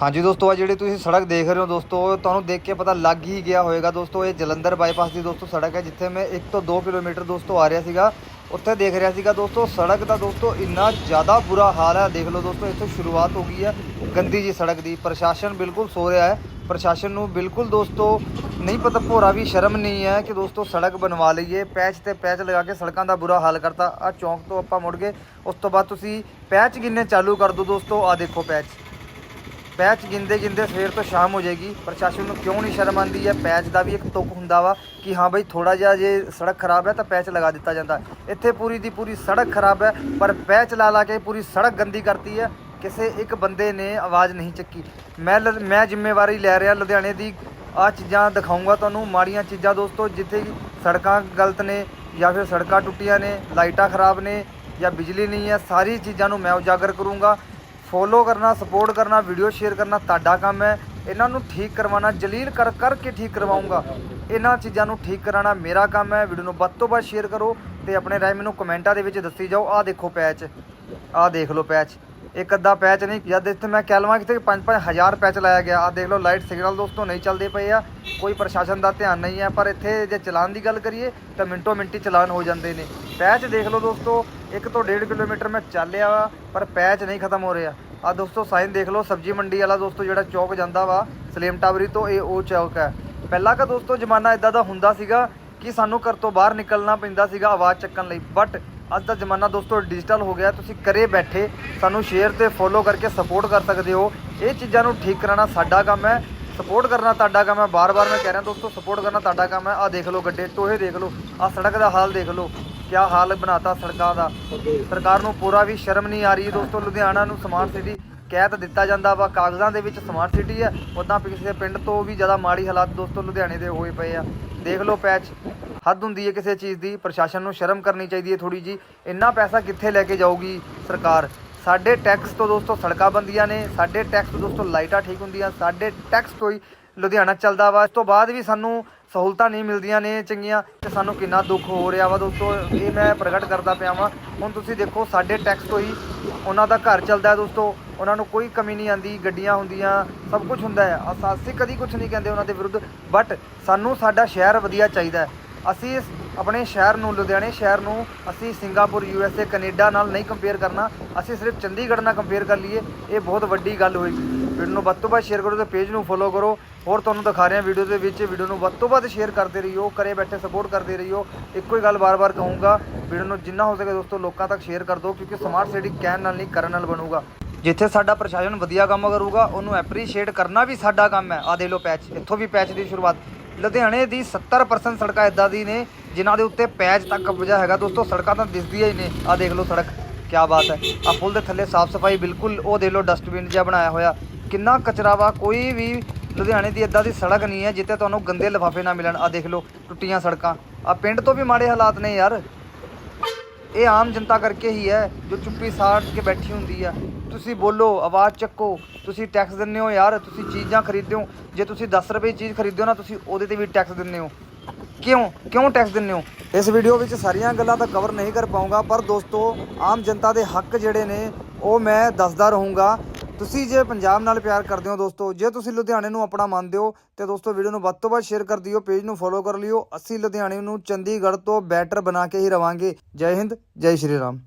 ਹਾਂਜੀ ਦੋਸਤੋ, ਆ ਜਿਹੜੀ ਤੁਸੀਂ ਸੜਕ ਦੇਖ ਰਹੇ ਹੋ ਦੋਸਤੋ ਤੁਹਾਨੂੰ ਦੇਖ ਕੇ ਪਤਾ ਲੱਗ ਹੀ ਗਿਆ ਹੋਵੇਗਾ ਦੋਸਤੋ, ਇਹ ਜਲੰਧਰ ਬਾਈਪਾਸ ਦੀ ਦੋਸਤੋ ਸੜਕ ਹੈ, ਜਿੱਥੇ ਮੈਂ 1 ਤੋਂ 2 ਕਿਲੋਮੀਟਰ ਦੋਸਤੋ ਆ ਰਿਹਾ ਸੀਗਾ, ਉੱਥੇ ਦੇਖ ਰਿਹਾ ਸੀਗਾ ਦੋਸਤੋ, ਸੜਕ ਦਾ ਦੋਸਤੋ ਇੰਨਾ ਜ਼ਿਆਦਾ ਬੁਰਾ ਹਾਲ ਹੈ, ਦੇਖ ਲਓ ਦੋਸਤੋ, ਇੱਥੋਂ ਸ਼ੁਰੂਆਤ ਹੋ ਗਈ ਹੈ ਗੰਦੀ ਜੀ ਸੜਕ ਦੀ, ਪ੍ਰਸ਼ਾਸਨ ਬਿਲਕੁਲ ਸੋ ਰਿਹਾ ਹੈ, ਪ੍ਰਸ਼ਾਸਨ ਨੂੰ ਬਿਲਕੁਲ ਦੋਸਤੋ ਨਹੀਂ ਪਤਾ, ਭੋਰਾ ਵੀ ਸ਼ਰਮ ਨਹੀਂ ਹੈ ਕਿ ਦੋਸਤੋ ਸੜਕ ਬਣਵਾ ਲਈਏ, ਪੈਚ ਤੇ ਪੈਚ ਲਗਾ ਕੇ ਸੜਕਾਂ ਦਾ ਬੁਰਾ ਹਾਲ ਕਰਤਾ ਆ ਚੌਂਕ ਤੋਂ ਆਪਾਂ ਮੁੜ ਗਏ, ਉਸ ਤੋਂ ਬਾਅਦ ਤੁਸੀਂ ਪੈਚ ਗਿਣਨੇ ਚਾਲੂ ਕਰ ਦਿਓ ਦੋਸਤੋ ਆ ਦੇਖੋ ਪੈਚ। ਪੈਚ ਗਿੰਦੇ ਗਿੰਦੇ ਸਵੇਰ ਤੋਂ ਸ਼ਾਮ ਹੋ ਜਾਏਗੀ। ਪ੍ਰਸ਼ਾਸਨ ਨੂੰ ਕਿਉਂ ਨਹੀਂ ਸ਼ਰਮ ਆਉਂਦੀ ਹੈ? ਪੈਚ ਦਾ ਵੀ ਇੱਕ ਤੁਕ ਹੁੰਦਾ ਵਾ ਕਿ ਹਾਂ ਬਈ ਥੋੜਾ ਜਿਹਾ ਜੇ ਸੜਕ ਖਰਾਬ ਹੈ ਤਾਂ ਪੈਚ ਲਗਾ ਦਿੱਤਾ ਜਾਂਦਾ। ਇੱਥੇ ਪੂਰੀ ਦੀ ਪੂਰੀ ਸੜਕ ਖਰਾਬ ਹੈ, ਪਰ ਪੈਚ ਲਾ ਲਾ ਕੇ ਪੂਰੀ ਸੜਕ ਗੰਦੀ ਕਰਤੀ ਹੈ। ਕਿਸੇ ਇੱਕ ਬੰਦੇ ਨੇ ਆਵਾਜ਼ ਨਹੀਂ ਚੱਕੀ। ਮੈਂ ਲ- ਮੈਂ ਜ਼ਿੰਮੇਵਾਰੀ ਲੈ ਰਿਹਾ ਲੁਧਿਆਣੇ ਦੀ। ਆ ਚੀਜ਼ਾਂ ਦਿਖਾਊਂਗਾ ਤੁਹਾਨੂੰ। ਮਾੜੀਆਂ ਚੀਜ਼ਾਂ ਦੋਸਤੋ, ਜਿੱਥੇ ਸੜਕਾਂ ਗਲਤ ਨੇ ਜਾਂ ਫਿਰ ਸੜਕਾਂ ਟੁੱਟੀਆਂ ਨੇ, ਲਾਈਟਾਂ ਖਰਾਬ ਨੇ ਜਾਂ ਬਿਜਲੀ ਨਹੀਂ ਹੈ, ਸਾਰੀ ਚੀਜ਼ਾਂ ਨੂੰ ਮੈਂ ਉਜਾਗਰ ਕਰੂੰਗਾ। ਫੋਲੋ ਕਰਨਾ, ਸਪੋਰਟ ਕਰਨਾ, ਵੀਡੀਓ ਸ਼ੇਅਰ ਕਰਨਾ ਤੁਹਾਡਾ ਕੰਮ ਹੈ। ਇਹਨਾਂ ਨੂੰ ਠੀਕ ਕਰਵਾਉਣਾ, ਜਲੀਲ ਕਰ, ਕਰਕੇ ਠੀਕ ਕਰਵਾਉਂਗਾ। ਇਹਨਾਂ ਚੀਜ਼ਾਂ ਨੂੰ ਠੀਕ ਕਰਾਉਣਾ ਮੇਰਾ ਕੰਮ ਹੈ। ਵੀਡੀਓ ਨੂੰ ਵੱਧ ਤੋਂ ਵੱਧ ਸ਼ੇਅਰ ਕਰੋ ਤੇ ਆਪਣੇ ਰਾਏ ਮੈਨੂੰ ਕਮੈਂਟਾਂ ਦੇ ਵਿੱਚ ਦੱਸੀ ਜਾਓ। ਆਹ ਦੇਖੋ ਪੈਚ। ਆਹ ਦੇਖ ਲਓ ਪੈਚ। ਇੱਕ ਅੱਧਾ ਪੈਚ ਨਹੀਂ, ਜਦ ਇੱਥੇ ਮੈਂ ਕਹਿ ਲਵਾਂ ਕਿਤੇ 5-5 ਹਜ਼ਾਰ ਪੈਚ ਲਾਇਆ ਗਿਆ। ਆਹ ਦੇਖ ਲਓ, ਲਾਈਟ ਸਿਗਨਲ ਦੋਸਤੋ ਨਹੀਂ ਚੱਲਦੇ ਪਏ ਆ। ਕੋਈ ਪ੍ਰਸ਼ਾਸਨ ਦਾ ਧਿਆਨ ਨਹੀਂ ਹੈ, ਪਰ ਇੱਥੇ ਜੇ ਚਲਾਨ ਦੀ ਗੱਲ ਕਰੀਏ ਤਾਂ ਮਿੰਟੋ ਮਿੰਟੀ ਚਲਾਨ ਹੋ ਜਾਂਦੇ ਨੇ। ਪੈਚ ਦੇਖ ਲਓ ਦੋਸਤੋ 1 ਤੋਂ 1.5 ਕਿਲੋਮੀਟਰ ਮੈਂ ਚੱਲਿਆ ਵਾ, ਪਰ ਪੈਚ ਨਹੀਂ ਖਤਮ ਹੋ ਰਿਹਾ। ਆ ਦੋਸਤੋ ਸਾਈਨ ਦੇਖ ਲਓ, ਸਬਜੀ ਮੰਡੀ ਵਾਲਾ ਦੋਸਤੋ ਜਿਹੜਾ ਚੌਕ ਜਾਂਦਾ ਵਾ, ਸਲੇਮ ਟਾਵਰੀ ਤੋਂ ਇਹ ਉਹ ਚੌਕ ਹੈ। ਪਹਿਲਾਂ ਕਾ ਦੋਸਤੋ ਜ਼ਮਾਨਾ ਇਦਾਂ ਦਾ ਹੁੰਦਾ ਸੀਗਾ ਕਿ ਸਾਨੂੰ ਘਰ ਤੋਂ ਬਾਹਰ ਨਿਕਲਣਾ ਪੈਂਦਾ ਸੀਗਾ ਆਵਾਜ਼ ਚੱਕਣ ਲਈ ਬਟ ਅੱਜ ਦਾ ਜ਼ਮਾਨਾ ਦੋਸਤੋ ਡਿਜੀਟਲ ਹੋ ਗਿਆ, ਤੁਸੀਂ ਘਰੇ ਬੈਠੇ ਸਾਨੂੰ ਸ਼ੇਅਰ ਤੇ ਫੋਲੋ ਕਰਕੇ ਸਪੋਰਟ ਕਰ ਸਕਦੇ ਹੋ। ਇਹ ਚੀਜ਼ਾਂ ਨੂੰ ਠੀਕ ਕਰਾਉਣਾ ਸਾਡਾ ਕੰਮ ਹੈ ਸਪੋਰਟ ਕਰਨਾ ਤੁਹਾਡਾ ਕੰਮ ਹੈ, ਬਾਰ-ਬਾਰ ਮੈਂ ਕਹਿ ਰਿਹਾ ਦੋਸਤੋ ਸਪੋਰਟ ਕਰਨਾ ਤੁਹਾਡਾ ਕੰਮ ਹੈ। ਆ ਦੇਖ ਲਓ ਗੱਡੇ, ਟੋਹੇ ਦੇਖ ਲਓ ਆ ਸੜਕ ਦਾ ਹਾਲ ਦੇਖ ਲਓ। ਕਿਆ ਹਾਲ ਬਣਾਤਾ ਸੜਕਾਂ ਦਾ? ਸਰਕਾਰ ਨੂੰ ਪੂਰਾ ਵੀ ਸ਼ਰਮ ਨਹੀਂ ਆ ਰਹੀ। ਦੋਸਤੋ ਲੁਧਿਆਣਾ ਨੂੰ ਸਮਾਰਟ ਸਿਟੀ ਕਹਿ ਤਾਂ ਦਿੱਤਾ ਜਾਂਦਾ ਵਾ। ਕਾਗਜ਼ਾਂ ਦੇ ਵਿੱਚ ਸਮਾਰਟ ਸਿਟੀ ਹੈ। ਉਦਾਂ ਕਿਸੇ ਪਿੰਡ ਤੋਂ ਵੀ ਜ਼ਿਆਦਾ ਮਾੜੀ ਹਾਲਾਤ ਦੋਸਤੋ ਲੁਧਿਆਣੇ ਦੇ ਹੋਏ ਪਏ ਆ। ਦੇਖ ਲਓ ਪੈਚ ਹੱਦ ਹੁੰਦੀ ਹੈ ਕਿਸੇ ਚੀਜ਼ ਦੀ। ਪ੍ਰਸ਼ਾਸਨ ਨੂੰ ਸ਼ਰਮ ਕਰਨੀ ਚਾਹੀਦੀ ਹੈ ਥੋੜੀ ਜੀ ਇੰਨਾ ਪੈਸਾ ਕਿੱਥੇ ਲੈ ਕੇ ਜਾਊਗੀ ਸਰਕਾਰ? ਸਾਡੇ ਟੈਕਸ ਤੋਂ ਦੋਸਤੋ ਸੜਕਾਂ ਬੰਦੀਆਂ ਨੇ। ਸਾਡੇ ਟੈਕਸ ਤੋਂ ਦੋਸਤੋ ਲਾਈਟਾਂ ਠੀਕ ਹੁੰਦੀਆਂ। ਸਾਡੇ ਟੈਕਸ ਤੋਂ ਹੀ ਲੁਧਿਆਣਾ ਚੱਲਦਾ ਵਾ। ਇਸ ਤੋਂ ਬਾਅਦ ਵੀ ਸਾਨੂੰ ਸਹੂਲਤਾਂ ਨਹੀਂ ਮਿਲਦੀਆਂ ਨੇ ਚੰਗੀਆਂ ਤੇ ਸਾਨੂੰ ਕਿੰਨਾ ਦੁੱਖ ਹੋ ਰਿਹਾ ਵਾ ਦੋਸਤੋ, ਇਹ ਮੈਂ ਪ੍ਰਗਟ ਕਰਦਾ ਪਿਆ ਵਾਂ। ਹੁਣ ਤੁਸੀਂ ਦੇਖੋ, ਸਾਡੇ ਟੈਕਸ ਤੋਂ ਹੀ ਉਹਨਾਂ ਦਾ ਘਰ ਚੱਲਦਾ ਦੋਸਤੋ। ਉਹਨਾਂ ਨੂੰ ਕੋਈ ਕਮੀ ਨਹੀਂ ਆਂਦੀ, ਗੱਡੀਆਂ ਹੁੰਦੀਆਂ, ਸਭ ਕੁਝ ਹੁੰਦਾ ਹੈ। ਅਸਾਂ- ਅਸੀਂ ਕਦੀ ਕੁਝ ਨਹੀਂ ਕਹਿੰਦੇ ਉਹਨਾਂ ਦੇ ਵਿਰੁੱਧ ਬਟ ਸਾਨੂੰ ਸਾਡਾ ਸ਼ਹਿਰ ਵਧੀਆ ਚਾਹੀਦਾ ਅਸੀਂ ਆਪਣੇ ਸ਼ਹਿਰ ਨੂੰ, ਲੁਧਿਆਣੇ ਸ਼ਹਿਰ ਨੂੰ ਅਸੀਂ Singapore, U S A, Canada ਨਾਲ ਨਹੀਂ ਕੰਪੇਅਰ ਕਰਨਾ। ਅਸੀਂ ਸਿਰਫ ਚੰਡੀਗੜ੍ਹ ਨਾਲ ਕੰਪੇਅਰ ਕਰ ਲਈਏ। ਇਹ ਬਹੁਤ ਵੱਡੀ ਗੱਲ ਹੋਏਗੀ ਵੀਡੀਓ ਨੂੰ ਵੱਧ ਤੋਂ ਵੱਧ ਸ਼ੇਅਰ ਕਰੋ ਤੇ ਪੇਜ ਨੂੰ ਫੋਲੋ ਕਰੋ। ਹੋਰ ਤੁਹਾਨੂੰ ਦਿਖਾ ਰਹੇ ਹਾਂ ਵੀਡੀਓ ਦੇ ਵਿੱਚ। ਵੀਡੀਓ ਨੂੰ ਵੱਧ ਤੋਂ ਵੱਧ ਸ਼ੇਅਰ ਕਰਦੇ ਰਹੀਓ, ਘਰੇ ਬੈਠੇ ਸਪੋਰਟ ਕਰਦੇ ਰਹੀਓ। ਇੱਕੋ ਹੀ ਗੱਲ ਬਾਰ-ਬਾਰ ਕਹੂੰਗਾ, ਵੀਡੀਓ ਨੂੰ ਜਿੰਨਾ ਹੋ ਸਕੇ ਦੋਸਤੋ ਲੋਕਾਂ ਤੱਕ ਸ਼ੇਅਰ ਕਰ ਦਿਓ, ਕਿਉਂਕਿ ਸਮਾਰਟ ਸਿਟੀ ਕਹਿਣ ਨਾਲ ਨਹੀਂ, ਕਰਨ ਨਾਲ ਬਣੂਗਾ। ਜਿੱਥੇ ਸਾਡਾ ਪ੍ਰਸ਼ਾਸਨ ਵਧੀਆ ਕੰਮ ਕਰੂਗਾ, ਉਹਨੂੰ ਐਪਰੀਸ਼ੀਏਟ ਕਰਨਾ ਵੀ ਸਾਡਾ ਕੰਮ ਹੈ। ਆ ਦੇ ਲਓ ਪੈਚ ਇੱਥੋਂ ਵੀ ਪੈਚ ਦੀ ਸ਼ੁਰੂਆਤ। ਲੁਧਿਆਣੇ ਦੀ 70% ਸੜਕਾਂ ਇਦਾਂ ਦੀ ਨੇ, ਜਿਨ੍ਹਾਂ ਦੇ ਉੱਤੇ ਪੈਚ ਤੱਕ ਕਬਜ਼ਾ ਹੈਗਾ। ਦੋਸਤੋ, ਸੜਕਾਂ ਤਾਂ ਦਿਸਦੀਆਂ ਹੀ ਨੇ। ਆ ਦੇਖ ਲਓ ਸੜਕ ਕੀ ਬਾਤ ਹੈ। ਆ ਪੁਲ ਦੇ ਥੱਲੇ ਸਾਫ਼ ਸਫ਼ਾਈ ਬਿਲਕੁਲ, ਉਹ ਦੇਖ ਲਓ ਡਸਟਬਿਨ ਜਿਹਾ ਬਣਾਇਆ ਹੋਇਆ। ਕਿੰਨਾ ਕਚਰਾ ਵਾ, ਕੋਈ ਵੀ ਲੁਧਿਆਣੇ ਦੀ ਇਦਾਂ ਦੀ ਸੜਕ ਨਹੀਂ ਹੈ, ਜਿੱਥੇ ਤੁਹਾਨੂੰ ਗੰਦੇ ਲਿਫਾਫੇ ਨਾ ਮਿਲਣ। ਆ ਦੇਖ ਲਓ, ਟੁੱਟੀਆਂ ਸੜਕਾਂ। ਆ ਪਿੰਡ ਤੋਂ ਵੀ ਮਾੜੇ ਹਾਲਾਤ ਨੇ ਯਾਰ। ਇਹ ਆਮ ਜਨਤਾ ਕਰਕੇ ਹੀ ਹੈ ਜੋ ਚੁੱਪੀ ਸਾੜ ਕੇ ਬੈਠੀ ਹੁੰਦੀ ਆ ਤੁਸੀਂ ਬੋਲੋ, ਆਵਾਜ਼ ਚੱਕੋ, ਤੁਸੀਂ ਟੈਕਸ ਦਿੰਦੇ ਹੋ ਯਾਰ, ਤੁਸੀਂ ਚੀਜ਼ਾਂ ਖਰੀਦਦੇ ਹੋ। ਜੇ ਤੁਸੀਂ 10 ਰੁਪਏ ਚੀਜ਼ ਖਰੀਦਦੇ ਹੋ ਨਾ, ਤੁਸੀਂ ਉਹਦੇ ਤੇ ਵੀ ਟੈਕਸ ਦਿੰਦੇ ਹੋ। ਕਿਉਂ? ਕਿਉਂ ਟੈਕਸ ਦਿੰਦੇ ਹੋ? ਇਸ ਵੀਡੀਓ ਵਿੱਚ ਸਾਰੀਆਂ ਗੱਲਾਂ ਤਾਂ ਕਵਰ ਨਹੀਂ ਕਰ ਪਾਉਂਗਾ, ਪਰ ਦੋਸਤੋ, ਆਮ ਜਨਤਾ ਦੇ ਹੱਕ ਜਿਹੜੇ ਨੇ, ਉਹ ਮੈਂ ਦੱਸਦਾ ਰਹੂੰਗਾ। ਤੁਸੀਂ ਜੇ ਪੰਜਾਬ ਨਾਲ ਪਿਆਰ ਕਰਦੇ ਹੋ ਦੋਸਤੋ, ਜੇ ਤੁਸੀਂ ਲੁਧਿਆਣੇ ਨੂੰ ਆਪਣਾ ਮੰਨਦੇ ਹੋ, ਤੇ ਦੋਸਤੋ ਵੀਡੀਓ ਨੂੰ ਵੱਧ ਤੋਂ ਵੱਧ ਸ਼ੇਅਰ ਕਰ ਦਿਓ ਪੇਜ ਨੂੰ ਫੋਲੋ ਕਰ ਲਿਓ। ਅਸੀਂ ਲੁਧਿਆਣੇ ਨੂੰ ਚੰਡੀਗੜ੍ਹ ਤੋਂ ਬੈਟਰ ਬਣਾ ਕੇ ਹੀ ਰਵਾਂਗੇ। ਜੈ ਹਿੰਦ, ਜੈ ਸ਼੍ਰੀ ਰਾਮ।